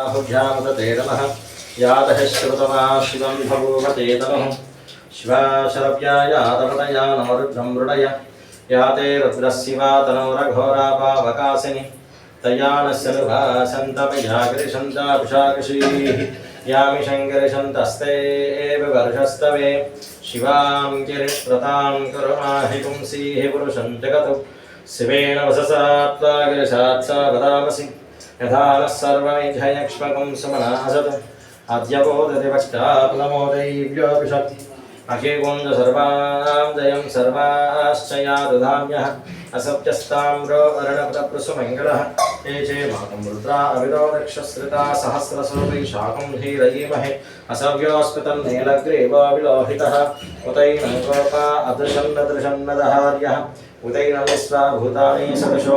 बाहुभ्यामुदते नमः। यातः श्रुतमा शिवं भगवते तनुः शिवाशरव्यायातपतया नमरुद्धं मृडय या ते रुद्रशिवा यामि एव वर्षस्तवे। शिवां गिरिप्रतां कुरुमाहि पुंसीः पुरुषं जगतु। शिवेन वससा त्वा वदामसि। यथा नः सर्वमेध्ययक्ष्मकं सुमनासत् अद्यबोधति अखिकुञ्ज सर्वां जयं सर्वाश्च या दधाम्यः असत्यस्ताम्रो अरणपदप्रसुमङ्गलः ये चे मातं रुद्रा अविरो रक्षश्रिता सहस्रस्वपि शाकं धीरयीमहे। असव्योऽस्मितं नीलग्रीवाविलोहितः। उतैनं गोपा अदृशन्नदृशन्नदहार्यः सदशो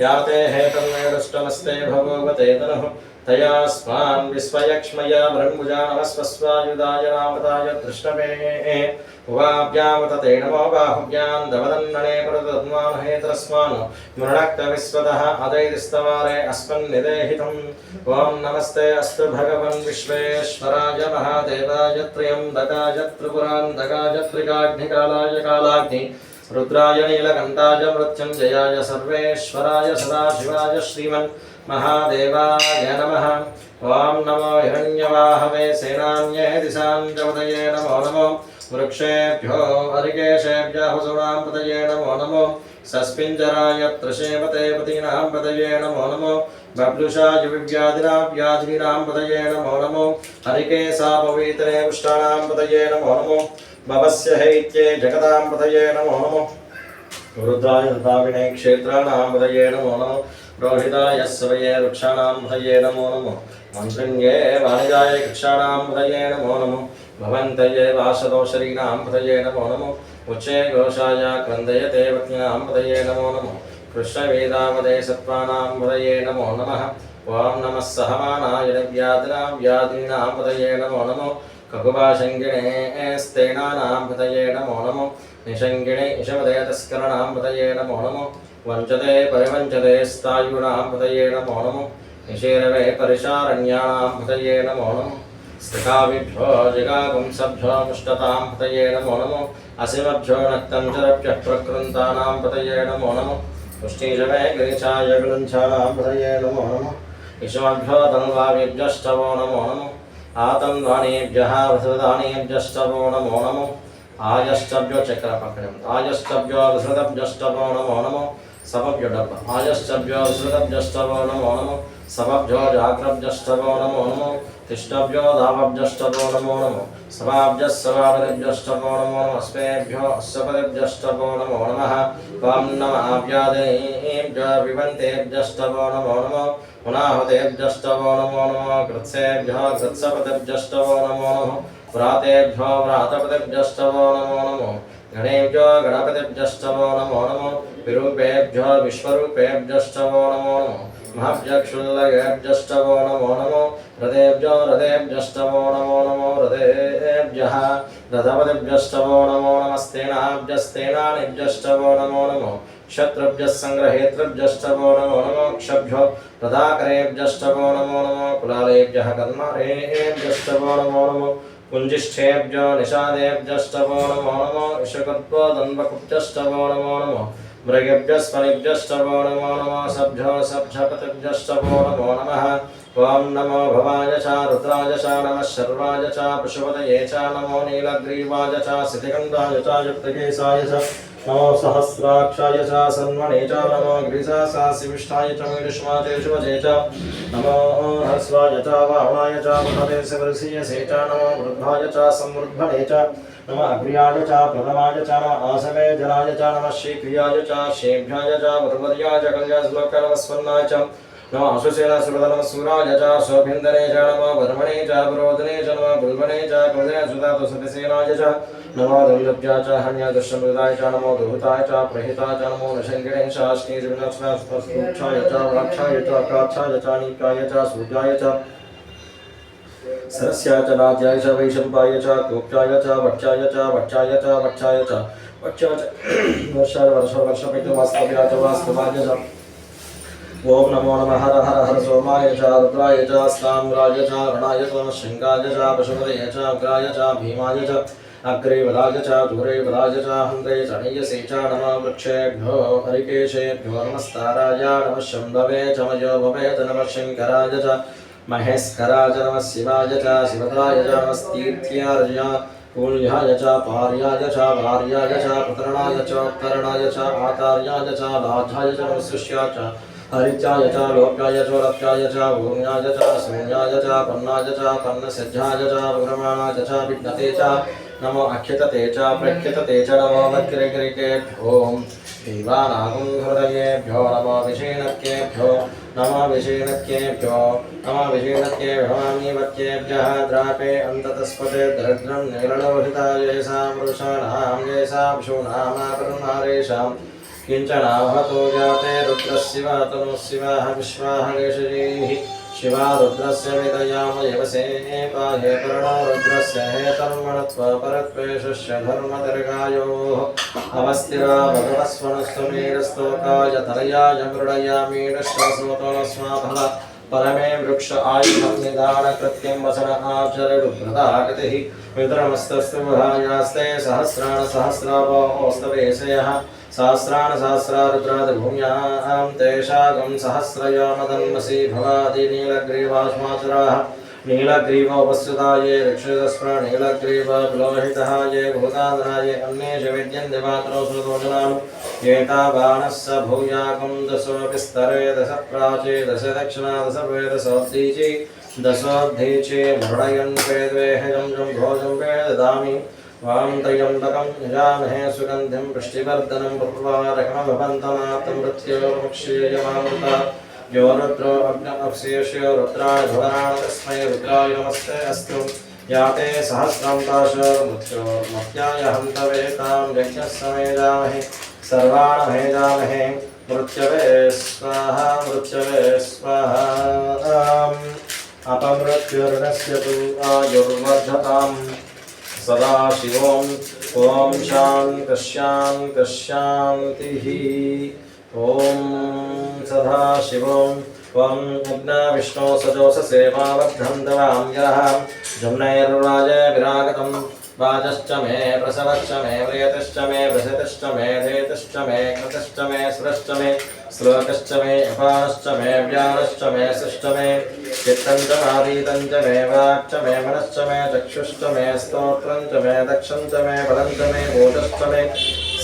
या ते हेतन्मेरुष्टमस्ते भगवते तया स्मान् विश्वयक्ष्मया ब्रह्मुजा नमस्वस्वायुधाय नामदाय दृष्टमे उवाभ्यामतते नमो बाहुभ्यां दवदन्नने ॐ नमस्ते अस्तु भगवन् विश्वेश्वराय महादेवाय त्र्यम्बकाय त्रिपुरान्तकाय त्रिकाग्निकालाय कालाग्नि। रुद्राय नीलकण्ठाय मृत्युञ्जयाय सर्वेश्वराय सदाशिवाय श्रीमन् महादेवाय नमः। ॐ नमो हिरण्यवाहवे सेनान्ये दिशां च नमो नमो। वृक्षेभ्यो हरिकेशेभ्यः पतये नमो नमो। सस्मिञ्जराय त्रिशेमते पतीनां पतये नमो नमो। बब्लुषाय विव्याधिनां व्याधिनां पतये नमो नमो। हरिकेशापवीतरे पुष्टाणां पतये नमो नमो। भवस्य हैत्ये जगतां पतये नमो नमो। रुद्राय रुद्राविणे क्षेत्राणां पतये नमो नमो। रोहिताय स्वये वृक्षाणां पतये नमो नमो। मन्त्रिण्ये वाणिजाय वृक्षाणां पतये नमो नमो। भवन्तये वासदोषरीणां पतये नमो नमो। उच्चे घोषाय क्रन्दयते वक्न्यां पतये नमो नमो। कृष्णवेदावदे सत्त्वानां पतये नमो नमः। ॐ नमः सहमानाय व्याधिनां व्याधीनां पतये नमो नमो। ककुभाशङ्गिणे स्तेनानां पतये नमो नमो निषङ्गिणे इषवदे तस्करणां पतये नमो नमो वञ्चते परिवञ्चते स्थायुणां पतये नमो नमो निषेरवे परिशारण्याणां पतये नमो नमो स्थिताविभ्यो जिगापुंसभ्यो मुष्टतां पतये नमो नमो असिमभ्यो नक्तञ्जरभ्यः प्रकृन्तानां पतये नमो नमो पुष्टिजमे गिरिचाय गृञ्छानां पतये नमो नमो इषमभ्यो तन्वाविभ्यष्टवो नमो नमो ఆతం వృసృదానేభ్యష్టవో నమో నమో. ఆయష్టభ్యో చక్ర పక్కడం విసృతభ్యష్టమో నమో నమో. डब्ब आयष्टभ्यो विसृतभ्यष्टवो नमो नमो सभभ्यो जाग्रभ्यष्टवो नमो नमो तिष्ठभ्यो धावभ्यष्टवो नमो नमो सभाभ्यः सभापतिभ्यष्टवो नमो नमः स्वेभ्यो अस्वपतिभ्यष्टवो नमो नमः त्वां नमः व्यादेभ्यो विवन्तेभ्यष्टवो नमो नमो पुनाहुतेभ्यष्टवो नमो नमो कृत्सेभ्यो कृत्सपतिभ्यष्टवो नमो नमः व्रातेभ्यो व्रातपतिभ्यष्टवो नमो नमो गणेभ्यो गणपतिभ्यष्टवो नमो नमो, विरूपेभ्यो विश्वरूपेभ्यष्टवो नमो नमो महभ्यक्षुल्लगेभ्यष्टवो नमो नमो, रथेभ्यो रथेभ्यष्टवो नमो नमो, रथेभ्यः रथपतिभ्यष्टवो नमो नमस्तेनाभ्यस्तेनानिभ्यष्टवो नमो नमो, क्षत्रुभ्यः सङ्ग्रहेतृभ्यष्टवो नमो नमो क्षभ्यो रथाकरेभ्यष्टवो नमो नमो, कुलालेभ्यः कर्मरेभ्यष्टवो नमो नमो कुञ्जिष्ठेभ्यो निषादेभ्यष्टवो नमो नमो इषकत्वो दन्वकुभ्यष्टवो नमो नमो मृगेभ्यस्मनिभ्यष्टवो नमो नमो सभ्यो सभ्यपतिभ्यष्टवो नमो नमः ॐ नमो भवाय च रुद्राय च नमः शर्वाय च पशुपतये च नमो नीलग्रीवाय च सितिकण्ठाय च युक्तकेशाय च नमो सहस्राक्षाय च सन्मणे च नमो ग्रीसासासिविष्टाय च मीडुष्माचे शुभजे च नमो हस्वाय च वामाय च महते शिवरसीयसे च नमो वृद्धाय च संवृद्धने च नम अग्र्याय च प्रथमाय च नमः आसमे जनाय च नमः श्रीक्रियाय च शेभ्याय च वरुवर्याय च कल्याश्लोकनमस्वन्नाय च नमो सुरदनम सूराय च शोभिन्दने च नमो च पुरोदने च नमो च सतिसेनाय च नमो च वृक्षाय च वक्षाय च वक्षाय च वक्षाय च वर्ष च ओम नमो नमः, हर हर हर सोमाय च, रुद्राय च स्ताम्राय च रणाय च, शृङ्गाय च पशुपतये च, अग्राय च, भीमाय च अग्रे वदाय च दूरे वदाय च हन्त्रे चणयसे च, नमः वृक्षेभ्यो, हरिकेशेभ्यो, नमस्ताराय, नमः शम्भवे च, मयो भवेत नमः शङ्कराय च महेस्कराय नमः शिवाय च, शिवताय च नमस्तीर्थ्यार्य कूल्याय च, पार्याय च भार्याय च पुत्रणाय च उत्तरणाय च, आचार्याय च लाझाय च नमस्कृष्याय च। हरिचाय च, लोक्याय च रत्याय च, भूम्याय च, शून्याय च, पन्नाय च, पन्नसिद्ध्याय च विक्रमाणाय च, विघ्नते च, नमो अख्यतते च, प्रख्यतते च, नमो वक्रिकृकेभ्यो देवानागुं हृदयेभ्यो, नमो विषेणक्येभ्यो नमो विषेणक्येभ्यो नमो विषेणक्येभ्यो नमीवक्येभ्यः द्रापे अन्ततस्पते, दरिद्रं निगरणोहिताय सा पुरुषाणां, येषां शूनामापरुणारेषाम् किञ्चनाहतो जाते रुद्रशिवा तनुशिवाः शिवाः विश्वाः केशरीः शिवा रुद्रस्य विदयामयवसे पाहे पर्णो रुद्रस्य हेतर्मणत्वा परत्वेषस्य धर्मदीर्घायोः अवस्थिरा भगवस्वनुस्तमेरस्तोकाय तनयाय मृडयामीडश्वसोतोस्माभव परमे वृक्ष आयुधं निदानकृत्यं वसन आचरणुव्रतागतिः विद्रमस्तस्तु भायास्ते सहस्राण सहस्रावोस्तवेशयः सहस्राण सहस्रारुद्रादिभूम्यां तेषागं सहस्रयामदन्मसि भवादि नीलग्रीवाश्माचराः नीलग्रीवोपस्थिता ये ऋक्षितस्प्र नीलग्रीव विलोहितः ये भूतादराये अन्ये च विद्यन्ते पात्रो श्रुतोजनाम् एतावानः स भूयाकं दशोऽपि स्तरे दश प्राचे दश दक्षिणा दश वेदसोद्धीचि दशोद्धीचे मृडयन् वेद्वेहजं जं भोजं वे त्र्यम्बकं यजामहे सुगन्धिं पुष्टिवर्धनं पुर्वारकमभवन्तमातं मृत्योर्मुक्षीयमामुता। यो रुद्रो अग्नमप्सेष्यो रुद्राय भवनां तस्मै रुद्राय नमस्ते अस्तु। याते सहस्रं ताशोर्मृत्योर्मत्याय हन्तवे, तां यज्ञः समेजामहे सर्वान् भेजामहे मृत्यवे स्वाहा मृत्यवे स्वाहा। अपमृत्युर्नस्य तु आयुर्वर्धताम्। सदा शिवोम् ॐ शान्तिः ॐ सदा शिवम् त्वं यज्ञा विष्णो सजोष सेवाबद्धं तवाम्यः जम्नैर्वाज विरागतं वाजश्च मे प्रसवश्च मे प्रियतश्च मे प्रसतश्च मे धेतश्च मे कृतश्च मे सुरश्च मे श्लोकश्च मे अपानश्च मे व्यानश्च मे सृष्ट मे चित्तं च च मे वाक् च मे मनश्च मे चक्षुश्च मे स्तोत्रं च मे दक्षं च मे बलं च मे भूतश्च मे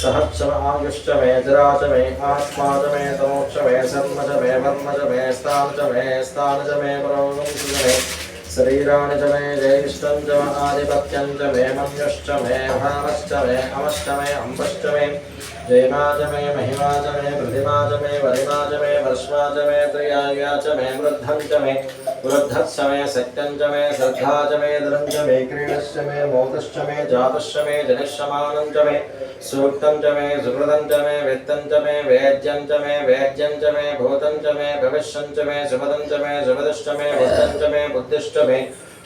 सहच्च आयुश्च मे जरा च मे आत्मा च मे तमोक्ष मे शर्म च मे वर्म च मे स्थान च मे स्थान च मे परोगं च मे शरीराणि मे ज्येष्ठं च आधिपत्यं च मे मन्युश्च मे भावश्च मे अमश्च मे अम्बश्च मे जयमा च मे महिमा मे प्रतिमा मे वरिमा मे वर्ष्मा मे त्रियाया च मे वृद्धं च मे वृद्धश्च मे सत्यं च मे श्रद्धा च मे धनं च मे क्रीडश्च मे मोदश्च मे जातश्च मे जनिष्यमानं च मे सूक्तं च मे सुकृतं च मे वित्तं च मे वेद्यं च मे वेद्यं च मे भूतं च मे भविष्यं च मे सुपदं च मे सुपदश्च मे बुद्धं च मे बुद्धिश्च मे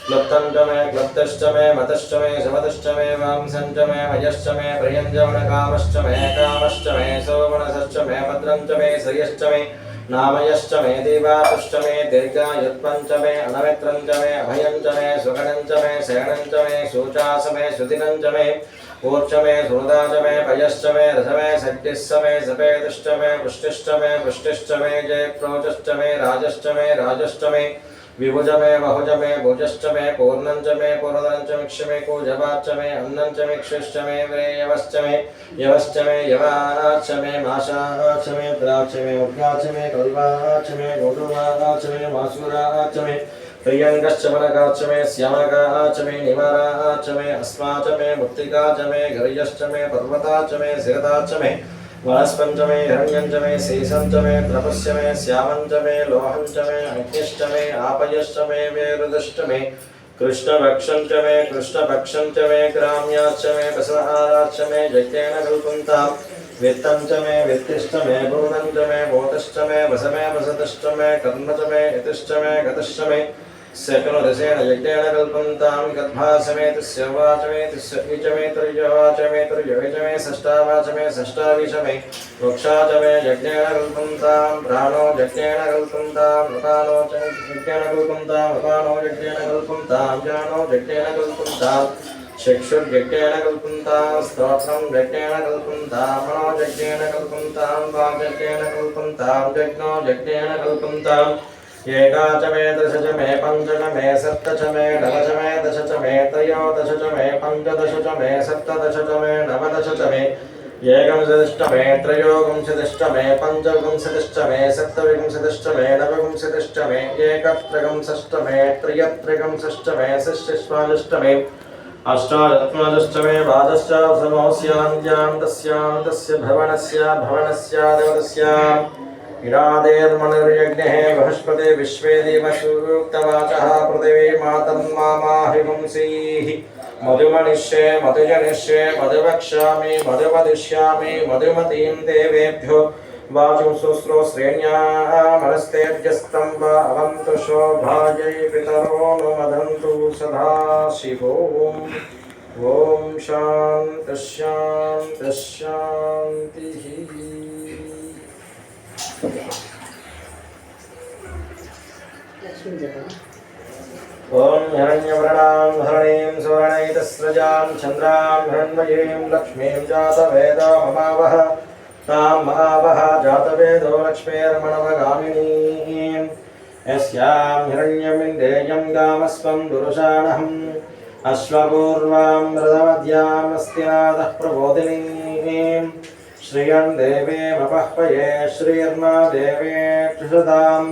क्लुप्तं च मे क्लुप्तश्च मे मतश्च मे सुमतश्च मे वांसं च मे मयश्च मे प्रियं च मे कामश्च मे सोमनसश्च मे भद्रं च मे श्रियश्च मे नामयश्च मे देवातुश्च मे दीर्घायुत्वं च मे अनमित्रं च मे अभयं च मे सुगणं च मे शरणं च मे शोचास मे सुदिनं च मे ऊर्च मे सुहृदा च मे पयश्च मे रस मे सद्यश्च मे सपेतश्च मे पुष्टिश्च मे पुष्टिश्च मे जयप्रोचश्च मे राजश्च मे राजश्च मे विभुज मे बहुज मे भुजश्च मे पूर्णं च मे पूर्णं च मिक्ष मे कूजवाच्च मे अन्नं च मिक्षश्च मे व्रेयवश्च मे यवश्च मे यवाच्च मे माशाच्च मे द्राक्ष मे उर्गाच्च मे कल्वाच्च मे गोडुवाच्च मे मासुराच्च मे प्रियङ्गश्च मनकाच्च मे श्यामकाच्च मे निवाराच्च मे अस्माच मे मुक्तिका च मे गर्यश्च मे पर्वता च मे सिरता च मे वनस्पञ्चमे, हिरण्यञ्चमे, शेषञ्चमे द्रपश्चमे श्यामञ्चमे, लोहञ्चमे अग्निश्चमे आपयश्चमे वेरुदश्चमे कृष्णभक्षञ्चमे कृष्णभक्षञ्चमे ग्राम्याश्चमे पशुहाराश्चमे यज्ञेन कल्पन्तां वित्तं च मे वित्तिश्च मे भूतं च मे भूतश्च मे वसमे वसतश्च मे कर्म च मे इतिश्च मे गतश्च मे सकलदशेन यज्ञेन कल्पन्तां गद्भासमेतस्य वाचमेतस्य ईचमेतुर्यवाचमेतुर्यविच मे षष्ठावाच मे षष्ठाविच मे वक्षा च मे यज्ञेन कल्पन्तां प्राणो यज्ञेन कल्पन्तां मकानो च यज्ञेन कल्पन्तां मकानो यज्ञेन कल्पन्तां जानो यज्ञेन कल्पन्तां चक्षुर्यज्ञेन कल्पन्तां स्तोत्रं यज्ञेन कल्पन्तां मनो कल्पन्तां वाग्यज्ञेन कल्पन्तां यज्ञो यज्ञेन कल्पन्ताम् एका च मे दश च मे पञ्च च मे सप्त च मे नव च मे दश च मे त्रयोदश च मे पञ्चदश च मे सप्तदश च मे नवदश च मे एकविंशतिश्च मे त्रयोविंशतिश्च मे पञ्चविंशतिश्च मे सप्तविंशतिश्च मे नवविंशतिश्च मे एकत्रिंशश्च मे त्र्यत्रिंशश्च मे षष्टिष्वादश्च मे अष्टादत्मादश्च मे वादश्च समोऽस्यान्त्यान्तस्यान्तस्य भवनस्य भवनस्यादेवतस्य इरादेर्मणिर्यज्ञः बृहस्पति विश्वे देवसूक्तवाचः पृथिवी मातन्मामाहिपुंसीः मधुमनिष्ये, मधुजनिष्ये, मधुवक्ष्यामि, मधुवदिष्यामि, मधुमतीं देवेभ्यो। वाचुं शुश्रूश्रेण्यामनस्तेभ्यस्तं वा अवन्तु शोभायै पितरो नु मदन्तु ॐ शान्तिः। ॐ हिरण्यवर्णां हरणीं सुवर्णैतस्रजां चन्द्रां हिरण्मयीं लक्ष्मीं जातवेदो ममावह तां महावह जातवेदो लक्ष्मीर्मणवगामिनीं। यस्यां हिरण्यमिन्देयं गामस्वं दुरुषाणहम् अश्वपूर्वां रथमद्यामस्तिनाथः प्रबोधिनीं। श्रियं देवीमपह्वये श्रीर्मा देवे क्षुषताम्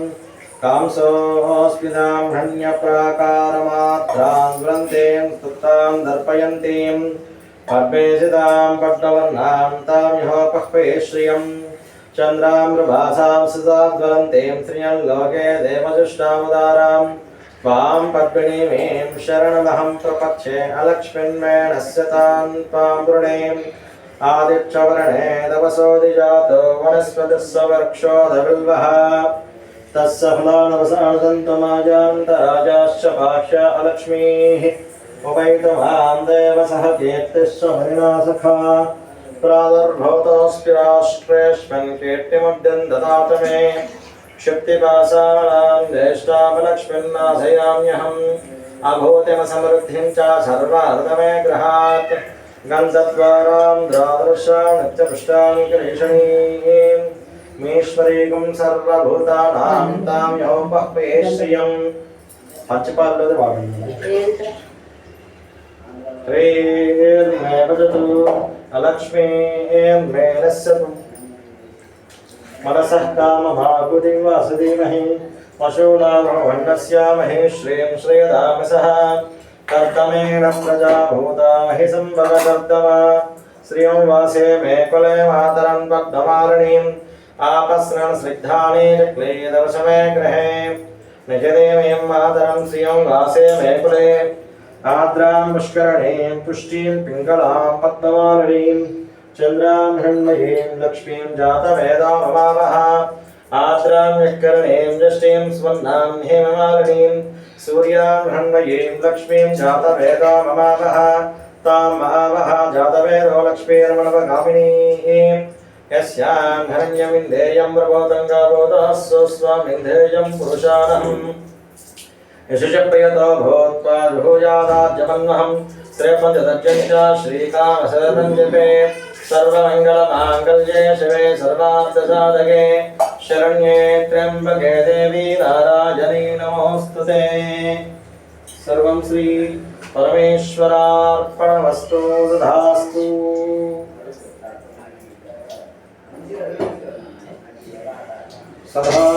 कांसोऽस्मितां हन्यप्राकारमात्रां ग्रन्थें स्तुतां दर्पयन्तीं तां श्रियं चन्द्रामृभासां श्रियं लोके देवजुष्टामुदारां त्वां पद्मिनीमीं शरणमहं अलक्ष्मीन्मेणस्य त्वां वृणीम्। आदित्यवर्णे तपसोदिजातो वनस्पतिः तस्य फलानवसादन्तमाजान्तराजाश्च भाष्य अलक्ष्मीः उपैतमां देवसः कीर्तिश्च मणिना सखा। ददात मे। ज्येष्ठामलक्ष्मीन्नाशयाम्यहम् अभूतिमसमृद्धिं च गृहात् गन्धद्वारां सर्वभूतानां तां योपह्वे श्रियं पञ्चपादलोदे वाडुण्य ह्रीर्मे भजतु अलक्ष्मीर्मे नश्यतु मनसः कामभागुदिं वासुधीमहि पशूनामभण्डस्यामहे श्रियं श्रेयधामसः कर्तमेन प्रजा भूतामहि सम्भवकर्तमा श्रियं वासे मे कुले मातरं पद्ममालिनीम् आपस्रन् स्निग्धानि चक्लेदवशमे गृहे निजदेवीं मातरं श्रियं वासे मे कुले आद्रां पुष्करणीं पुष्टिं पिङ्गलां पद्ममालिनीं चन्द्रां हिण्मयीं लक्ष्मीं जातवेदाममावः आद्रां निष्करणीं जष्टीं स्वर्णां हेममालिनीं सूर्यां हण्मयीं लक्ष्मीं जातवेदाममावः तां महावः जातवेदो लक्ष्मीर्मणवगामिनीं यस्यां हरण्यमिन्देयं प्रबोधङ्गाबोधः स्वस्वामिन्देयं पुरुषाणहम् यशुषप्रियतो भूत्वा जुहुजादाद्यमन्वहं श्रेयपञ्चदज्जं च श्रीकामशरणं जपे। सर्वमङ्गलमाङ्गल्ये शिवे सर्वार्थसाधके। शरण्ये त्र्यम्बके देवी नारायणी नमोऽस्तु ते। सर्वं श्री तथास्तु oh